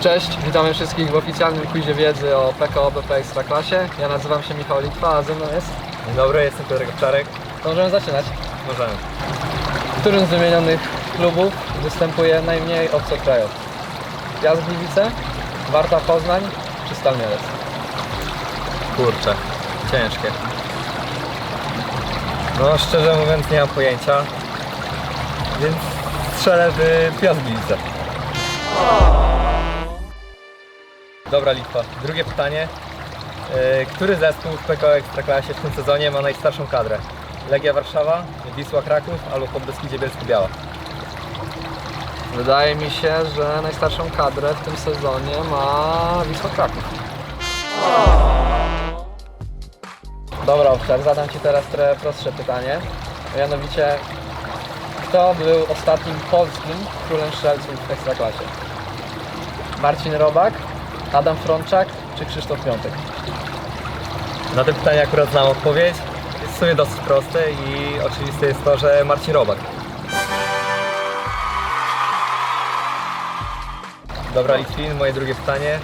Cześć, witamy wszystkich w oficjalnym quizie wiedzy o PKO BP Ekstraklasie. Ja nazywam się Michał Litwa, a ze mną jest... Dzień dobry, jestem Piotr Owczarek. To możemy zaczynać. Możemy. W którym z wymienionych klubów występuje najmniej obcokrajowców? Jazd Gliwice, Warta Poznań czy Stal Mielec? Kurczę, ciężkie. No szczerze mówiąc nie mam pojęcia, więc strzelę w Piotr Gliwice. Dobra Litwa, drugie pytanie. E, Który zespół w PKO Ekstraklasie w tym sezonie ma najstarszą kadrę? Legia Warszawa, Wisła Kraków albo Podbeskidzie Bielsko-Biała? Wydaje mi się, że najstarszą kadrę w tym sezonie ma Wisła Kraków. Dobra, Owczar, zadam Ci teraz trochę prostsze pytanie. Mianowicie, kto był ostatnim polskim królem strzelców w Ekstraklasie? Marcin Robak, Adam Frączak czy Krzysztof Piątek? Na to pytanie akurat znam odpowiedź. Jest w sumie dosyć proste i oczywiste jest to, że Marcin Robak. Dobra Litwin, moje drugie pytanie.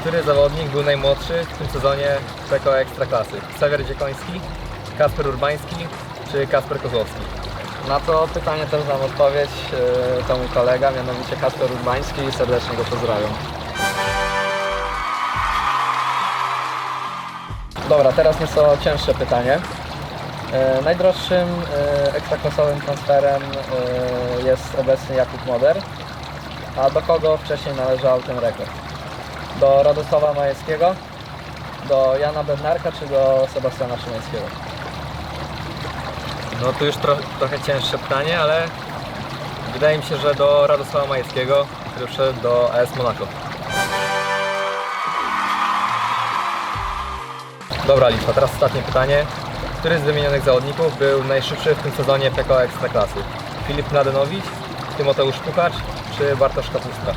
Który zawodnik był najmłodszy w tym sezonie PKO Ekstraklasy? Xavier Dziekoński, Kasper Urbański czy Kasper Kozłowski? Na to pytanie też znam odpowiedź. Yy, To mój kolega, mianowicie Kasper Urbański i serdecznie go pozdrawiam. Dobra, teraz nieco cięższe pytanie. Yy, Najdroższym yy, ekstraklasowym transferem yy, jest obecny Jakub Moder. A do kogo wcześniej należał ten rekord? Do Radosława Majewskiego, do Jana Bednarka czy do Sebastiana Szymańskiego? No to już tro, trochę cięższe pytanie, ale wydaje mi się, że do Radosława Majewskiego, który wszedł do AS Monaco. Dobra Litwa, teraz ostatnie pytanie. Który z wymienionych zawodników był najszybszy w tym sezonie PKO Ekstraklasy? Filip Mladenowicz, Tymoteusz Puchacz czy Bartosz Kapustka?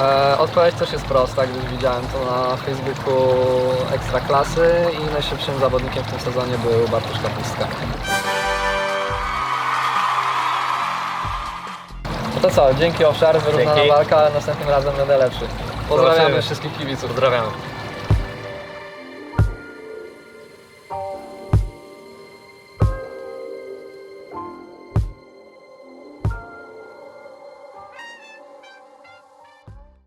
E, odpowiedź też jest prosta, gdyż widziałem to na Facebooku Ekstraklasy i najszybszym zawodnikiem w tym sezonie był Bartosz Kapustka. No to co, dzięki Owszar, wyrównana Dzięki. walka, następnym razem będę lepszy. Pozdrawiamy Zobaczymy. wszystkich kibiców. Pozdrawiam. you